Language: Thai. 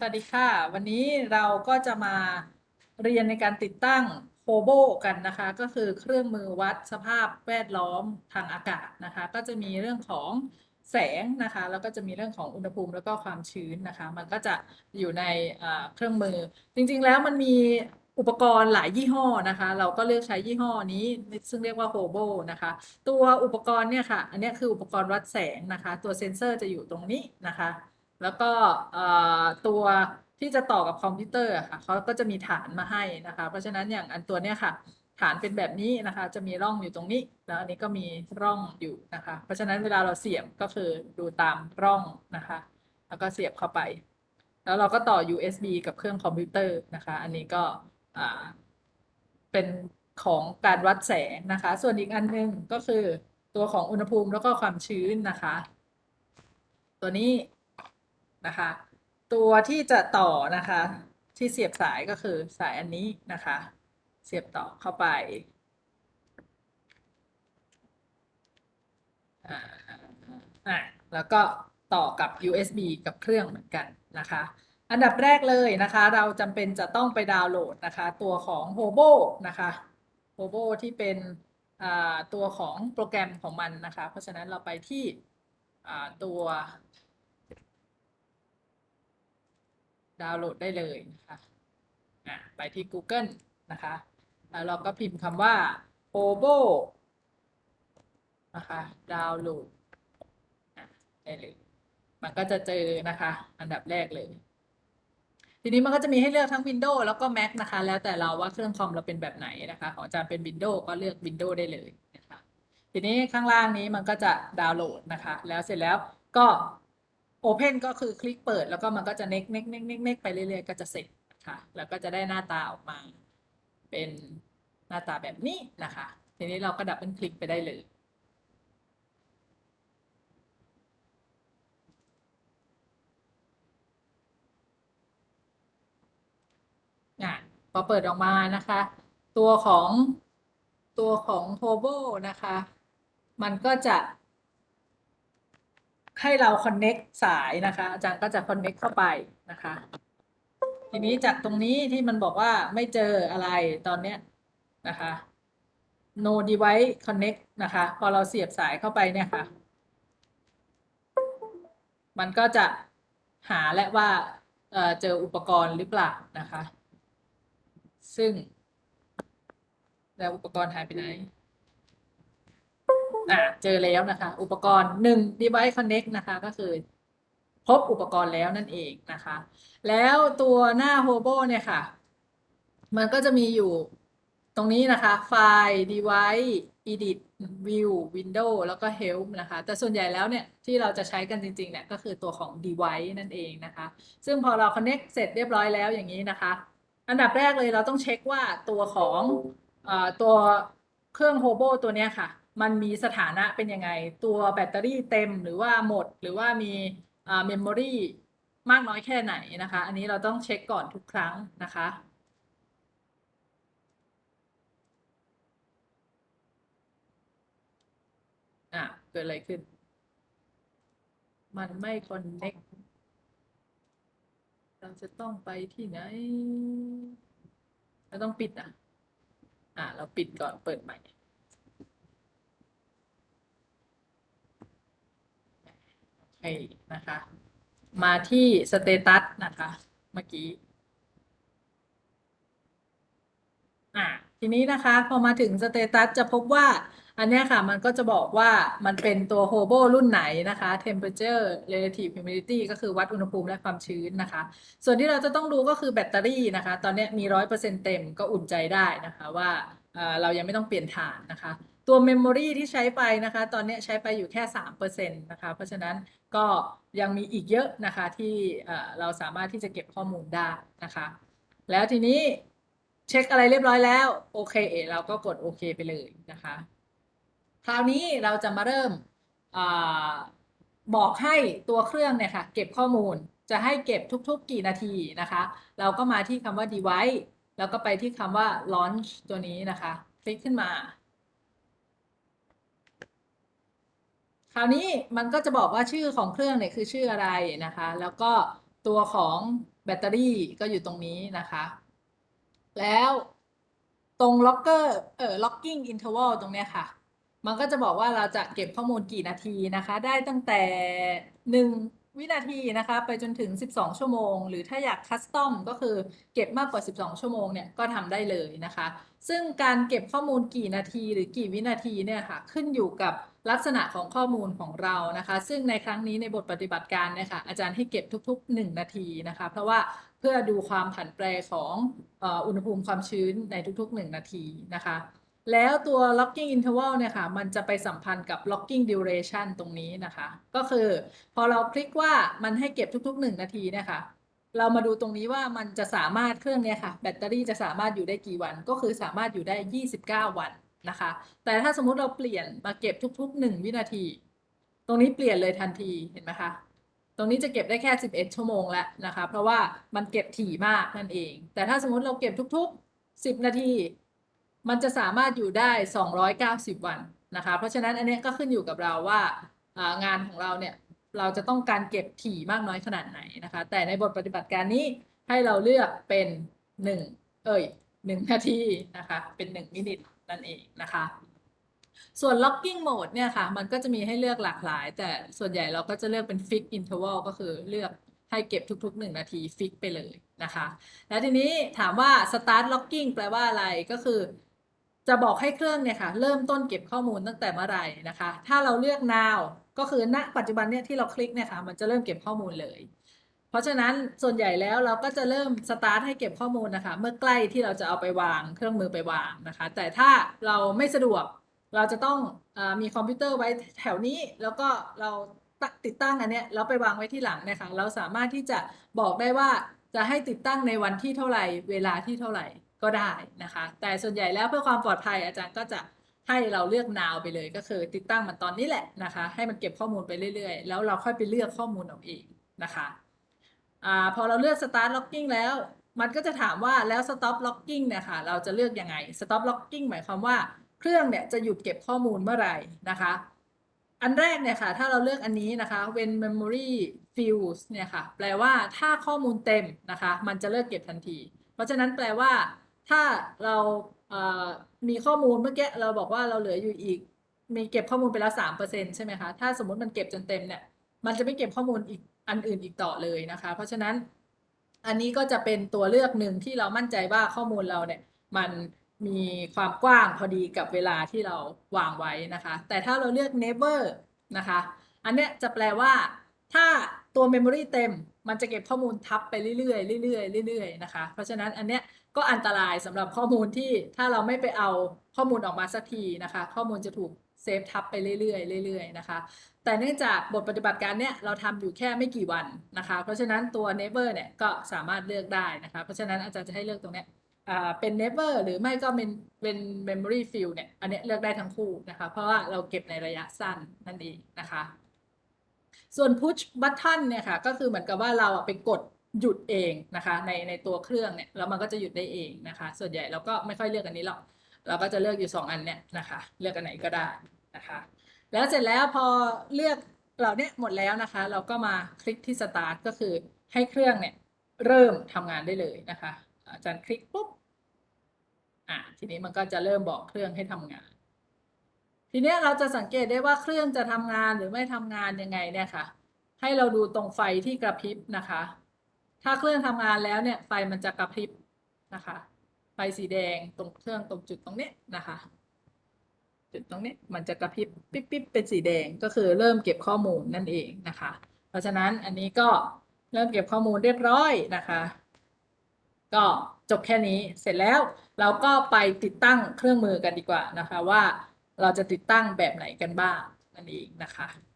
สวัสดีค่ะ วันนี้เราก็จะมาเรียนในการติดตั้งโฮโบกันนะคะ ก็คือเครื่องมือวัดสภาพแวดล้อมทางอากาศนะคะ ก็จะมีเรื่องของแสงนะคะ แล้วก็จะมีเรื่องของอุณหภูมิแล้วก็ความชื้นนะคะ มันก็จะอยู่ในเครื่องมือ จริงๆแล้วมันมีอุปกรณ์หลายยี่ห้อนะคะ เราก็เลือกใช้ยี่ห้อนี้ซึ่งเรียกว่าโฮโบนะคะ ตัวอุปกรณ์เนี่ยค่ะ อันนี้คืออุปกรณ์วัดแสงนะคะ ตัวเซนเซอร์จะอยู่ตรงนี้นะคะ แล้วก็ตัวที่จะต่อกับคอมพิวเตอร์ค่ะเขาก็จะมีฐานมาให้นะคะ เพราะฉะนั้นอย่างอันตัวเนี้ยค่ะ ฐานเป็นแบบนี้นะคะ จะมีร่องอยู่ตรงนี้ แล้วอันนี้ก็มีร่องอยู่นะคะ เพราะฉะนั้นเวลาเราเสียบก็คือดูตามร่องนะคะ แล้วก็เสียบเข้าไป แล้วเราก็ต่อ USB กับเครื่องคอมพิวเตอร์นะคะ อันนี้ก็เป็นของการวัดแสงนะคะ ส่วนอีกอันหนึงก็คือตัวของอุณหภูมิแล้วก็ความชื้นนะคะ ตัวนี้ นะคะ ตัวที่จะต่อนะคะ ที่เสียบสายก็คือสายอันนี้นะคะ เสียบต่อเข้าไปอ่าแล้วก็ต่อกับ USB กับเครื่องเหมือนกันนะคะ อันดับแรกเลยนะคะ เราจำเป็นจะต้องไปดาวน์โหลดนะคะ ตัวของ Hobo นะคะ Hobo ที่เป็นอ่าตัวของโปรแกรมของมันนะคะ เพราะฉะนั้นเราไปที่อ่าตัว ดาวน์โหลดได้เลยนะคะไปที่ Google นะคะแล้วเราก็พิมพ์คำว่า Obo นะคะดาวน์โหลดได้เลย มันก็จะเจอนะคะ อันดับแรกเลย ทีนี้มันก็จะมีให้เลือกทั้ง Windows แล้วก็ Mac นะคะ แล้วแต่เราว่าเครื่องคอมเราเป็นแบบไหนนะคะ ของอาจารย์เป็น Windows ก็เลือก Windows ได้เลยนะคะ ทีนี้ข้างล่างนี้มันก็จะดาวน์โหลดนะคะ แล้วเสร็จแล้วก็ Open ก็คือคลิกเปิดแล้วก็มันก็จะเน็กเน็กเน็กเน็กเน็กไปเรื่อยๆ ก็จะเสร็จนะคะแล้วก็จะได้หน้าตาออกมา เป็นหน้าตาแบบนี้นะคะ ทีนี้เราก็ดับเบิลคลิกไปได้เลยอะพอเปิดออกมานะคะ ตัวของตัวของโ o โบนะคะ มันก็จะ ให้เรา connect สายนะคะ อาจารย์ก็จะ connect เข้าไปนะคะ ทีนี้จากตรงนี้ที่มันบอกว่าไม่เจออะไรตอนเนี้ยนะคะ no device connect นะคะ พอเราเสียบสายเข้าไปเนี่ยค่ะ มันก็จะหาและว่าเเจออุปกรณ์หรือเปล่านะคะ ซึ่ง แล้วอุปกรณ์หายไปไหน อ่าเจอแล้วนะคะ อุปกรณ์หนึ่ง device connect นะคะ ก็คือพบอุปกรณ์แล้วนั่นเองนะคะ แล้วตัวหน้า Hobo เนี่ยค่ะ มันก็จะมีอยู่ตรงนี้นะคะไฟล์ device edit view window แล้วก็ help นะคะ แต่ส่วนใหญ่แล้วเนี่ย ที่เราจะใช้กันจริงๆเนี่ยก็คือตัวของ device นั่นเองนะคะ ซึ่งพอเรา connect เสร็จเรียบร้อยแล้วอย่างนี้นะคะ อันดับแรกเลยเราต้องเช็คว่าตัวของอตัวเครื่อง Hobo ตัวเนี้ยค่ะ มันมีสถานะเป็นยังไง ตัวแบตเตอรี่เต็มหรือว่าหมดหรือว่ามีเมมโมรีมากน้อยแค่ไหนนะคะ อันนี้เราต้องเช็คก่อนทุกครั้งนะคะอะเกิดอะไรขึ้น มันไม่คอนเน็กเราจะต้องไปที่ไหน เราต้องปิดอะ อะ เราปิดก่อนเปิดใหม่ โอเคนะคะ มาที่สเตตัสนะคะ เมื่อกี้อะทีนี้นะคะพอมาถึงสเตตัสจะพบว่า อันเนี้ยค่ะมันก็จะบอกว่ามันเป็นตัว Hobo รุ่นไหนนะคะ temperature relative humidity ก็คือวัดอุณหภูมิและความชื้นนะคะ ส่วนที่เราจะต้องดูก็คือแบตเตอรี่นะคะ ตอนนี้มีร้อยเปอร์เซ็นต์เต็มก็อุ่นใจได้นะคะว่าเออเรายังไม่ต้องเปลี่ยนฐานนะคะ ตัวเมมโมรีที่ใช้ไปนะคะ ตอนนี้ใช้ไปอยู่แค่สามเปอร์เซ็นต์นะคะ เพราะฉะนั้นก็ยังมีอีกเยอะนะคะที่เราสามารถที่จะเก็บข้อมูลได้นะคะ แล้วทีนี้เช็คอะไรเรียบร้อยแล้ว โอเค เราก็กดโอเคไปเลยนะคะ คราวนี้เราจะมาเริ่มอบอกให้ตัวเครื่องเนี่ยค่ะเก็บข้อมูลจะให้เก็บทุกๆกี่นาทีนะคะ เราก็มาที่คำว่า device แล้วก็ไปที่คำว่า launch ตัวนี้นะคะ คลิกขึ้นมา ราวนี้มันก็จะบอกว่าชื่อของเครื่องเนี่ยคือชื่ออะไรนะคะ แล้วก็ตัวของแบตเตอรี่ก็อยู่ตรงนี้นะคะ แล้วตรงล็อกเกอร์เอ่อกกิ้งอินเทอร์วอลตรงเนี้ยค่ะ มันก็จะบอกว่าเราจะเก็บข้อมูลกี่นาทีนะคะ ได้ตั้งแต่1 วินาทีนะคะ ไปจนถึง 12 ชั่วโมง หรือถ้าอยากคัสตอมก็คือเก็บมากกว่า 12 ชั่วโมงเนี่ยก็ทำได้เลยนะคะ ซึ่งการเก็บข้อมูลกี่นาทีหรือกี่วินาทีเนี่ยค่ะขึ้นอยู่กับลักษณะของข้อมูลของเรานะคะ ซึ่งในครั้งนี้ในบทปฏิบัติการเนี่ยค่ะอาจารย์ให้เก็บทุก ๆ 1 นาทีนะคะ เพราะว่าเพื่อดูความผันแปรของอุณหภูมิความชื้นในทุก ๆ 1 นาทีนะคะ แล้วตัว locking interval เนี่ยค่ะ มันจะไปสัมพันธ์กับ locking duration ตรงนี้นะคะ ก็คือพอเราคลิกว่ามันให้เก็บทุกๆ 1 นาทีเนี่ยค่ะ เรามาดูตรงนี้ว่ามันจะสามารถเครื่องเนี่ยค่ะ แบตเตอรี่จะสามารถอยู่ได้กี่วัน ก็คือสามารถอยู่ได้ 29 วันนะคะ แต่ถ้าสมมุติเราเปลี่ยนมาเก็บทุก ๆ 1 วินาที ตรงนี้เปลี่ยนเลยทันที เห็นไหมคะ ตรงนี้จะเก็บได้แค่ 11 ชั่วโมงแล้วนะคะ เพราะว่ามันเก็บถี่มากนั่นเอง แต่ถ้าสมมุติเราเก็บทุก ๆ 10 นาที มันจะสามารถอยู่ได้ 290 วันนะคะ เพราะฉะนั้นอันนี้ก็ขึ้นอยู่กับเราว่างานของเราเนี่ยเราจะต้องการเก็บถี่มากน้อยขนาดไหนนะคะ แต่ในบทปฏิบัติการนี้ให้เราเลือกเป็น 1 เอ้ย1นาทีนะคะเป็น 1 มินิทนั่นเองนะคะ ส่วน locking mode เนี่ยค่ะ มันก็จะมีให้เลือกหลากหลาย แต่ส่วนใหญ่เราก็จะเลือกเป็น fix interval ก็คือเลือกให้เก็บทุกๆ 1 นาที fix ไปเลยนะคะ แล้วทีนี้ถามว่า start locking แปลว่าอะไรก็คือ จะบอกให้เครื่องเนี่ยค่ะเริ่มต้นเก็บข้อมูลตั้งแต่เมื่อไหร่นะคะ ถ้าเราเลือก now ก็คือณปัจจุบันเนี่ยที่เราคลิกเนี่ยค่ะมันจะเริ่มเก็บข้อมูลเลย เพราะฉะนั้นส่วนใหญ่แล้วเราก็จะเริ่มสตาร์ทให้เก็บข้อมูลนะคะ เมื่อใกล้ที่เราจะเอาไปวางเครื่องมือไปวางนะคะ แต่ถ้าเราไม่สะดวกเราจะต้องอมีคอมพิวเตอร์ไว้แถวนี้ แล้วก็เราต,ติดตั้งอันเนี้ยแล้วไปวางไว้ที่หลังนี่ยค่ะเราสามารถที่จะบอกได้ว่าจะให้ติดตั้งในวันที่เท่าไหร่ เวลาที่เท่าไหร่ ก็ได้นะคะ แต่ส่วนใหญ่แล้วเพื่อความปลอดภัยอาจารย์ก็จะให้เราเลือก now ไปเลยก็คือ ติดตั้งมันตอนนี้แหละนะคะ ให้มันเก็บข้อมูลไปเรื่อยๆ แล้วเราค่อยไปเลือกข้อมูลเอาเองนะคะอ่าพอเราเลือก start locking แล้ว มันก็จะถามว่าแล้ว stop locking เนี่ยค่ะเราจะเลือกยังไง stop locking หมายความว่าเครื่องเนี่ยจะหยุดเก็บข้อมูลเมื่อไหร่นะคะ อันแรกเนี่ยค่ะ ถ้าเราเลือกอันนี้นะคะ when memory fills เนี่ยค่ะ แปลว่าถ้าข้อมูลเต็มนะคะ มันจะเลิกเก็บทันที เพราะฉะนั้นแปลว่า ถ้าเรามีข้อมูลเมื่อกี้เราบอกว่าเราเหลืออยู่อีก มีเก็บข้อมูลไปแล้ว3%ใช่ไหมคะถ้าสมมติมันเก็บจนเต็มเนี่ยมันจะไม่เก็บข้อมูลอีกอันอื่นอีกต่อเลยนะคะ เพราะฉะนั้นอันนี้ก็จะเป็นตัวเลือกหนึ่งที่เรามั่นใจว่าข้อมูลเราเนี่ยมันมีความกว้างพอดีกับเวลาที่เราวางไว้นะคะ แต่ถ้าเราเลือก never นะคะ อันเนี้ยจะแปลว่า ถ้าตัว memory เต็ม มันจะเก็บข้อมูลทับไปเรื่อยๆเรื่อยๆเรื่อยๆนะคะ เพราะฉะนั้นอันเนี้ย ก็อันตรายสำหรับข้อมูลที่ถ้าเราไม่ไปเอาข้อมูลออกมาสักทีนะคะ ข้อมูลจะถูกเซฟทับไปเรื่อยๆเรื่อยๆนะคะ แต่เนื่องจากบทปฏิบัติการเนี้ยเราทำอยู่แค่ไม่กี่วันนะคะ เพราะฉะนั้นตัว never เนี่ยก็สามารถเลือกได้นะคะ เพราะฉะนั้นอาจารย์จะให้เลือกตรงเนี้ยเป็น never หรือไม่ก็เป็นเป็น memory fill เนี่ย อันเนี้ยเลือกได้ทั้งคู่นะคะ เพราะว่าเราเก็บในระยะสั้นนั่นเองนะคะ ส่วน push button เนี่ยค่ะ ก็คือเหมือนกับว่าเราอะไปกด หยุดเองนะคะ ในในตัวเครื่องเนี่ยแล้วมันก็จะหยุดได้เองนะคะ ส่วนใหญ่เราก็ไม่ค่อยเลือกอันนี้หรอกเราก็จะเลือกอยู่ 2 อันเนี่ยนะคะ เลือกอันไหนก็ได้นะคะ แล้วเสร็จแล้วพอเลือกเหล่าเนี้ยหมดแล้วนะคะ เราก็มาคลิกที่ start ก็คือให้เครื่องเนี่ยเริ่มทำงานได้เลยนะคะ อาจารย์คลิกปุ๊บอะทีนี้มันก็จะเริ่มบอกเครื่องให้ทำงาน ทีนี้เราจะสังเกตได้ว่าเครื่องจะทำงานหรือไม่ทำงานยังไงเนี่ยค่ะ ให้เราดูตรงไฟที่กระพริบนะคะ ถ้าเครื่องทำงานแล้วเนี่ยไฟมันจะกระพริบนะคะ ไฟสีแดงตรงเครื่องตรงจุดตรงนี้นะคะ จุดตรงนี้มันจะกระพริบปิ๊บปิ๊บเป็นสีแดงก็คือเริ่มเก็บข้อมูลนั่นเองนะคะ เพราะฉะนั้นอันนี้ก็เริ่มเก็บข้อมูลเรียบร้อยนะคะ ก็จบแค่นี้เสร็จแล้วเราก็ไปติดตั้งเครื่องมือกันดีกว่านะคะว่าเราจะติดตั้งแบบไหนกันบ้างนั่นเองนะคะ